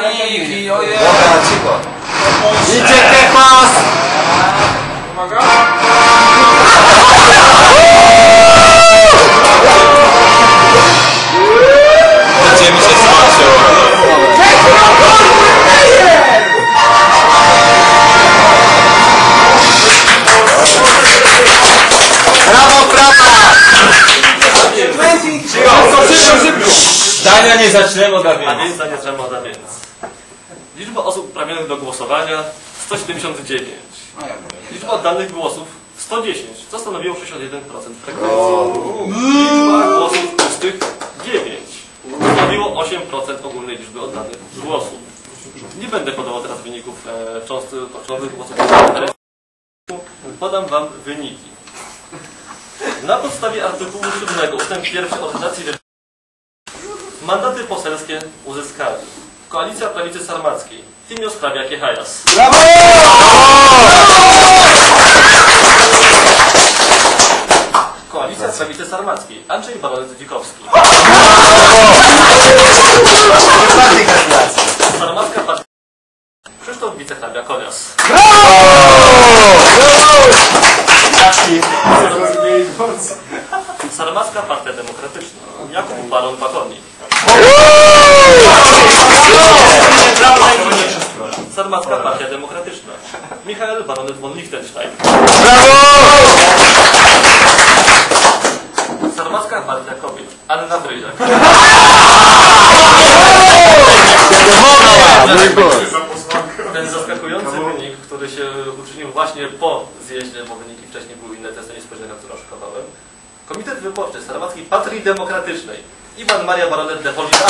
Wyniki, ojej. Dobra, cicho. Idzie mi się skończyło. Brawo, szybko, szybko. Zdania nie zaczniemy od A więc zdania Dżemoda więc. Liczba osób uprawnionych do głosowania 179. Liczba oddanych głosów 110, co stanowiło 61% frekwencji. Liczba głosów pustych 9. Stanowiło 8% ogólnej liczby oddanych głosów. Nie będę podawał teraz wyników e, głosów, ale podam Wam wyniki. Na podstawie artykułu 7 ust. 1 ordynacji Mandaty poselskie uzyskali Koalicja Prawicy Sarmackiej, Timios Hrabiak Hajas. Koalicja Prawicy Sarmackiej, Andrzej Baronet Dzikowski. Sarmacka Partia Krzysztof Wicehrabia Konias. Sarmacka Partia Demokratyczna, Jakub Baron Pakornik. Sarmacka Partia Demokratyczna, Baronet von Liechtenstein. Sarmacka Partia Kobiet, Anna Bryjak. Ten zaskakujący wynik, który się uczynił właśnie po zjeździe, bo wyniki wcześniej były inne, to jest ta niespodzianka, którą szukałem. Komitet Wyborczy Sarmackiej Patrii Demokratycznej. Iwan Maria Baronet de Hollis.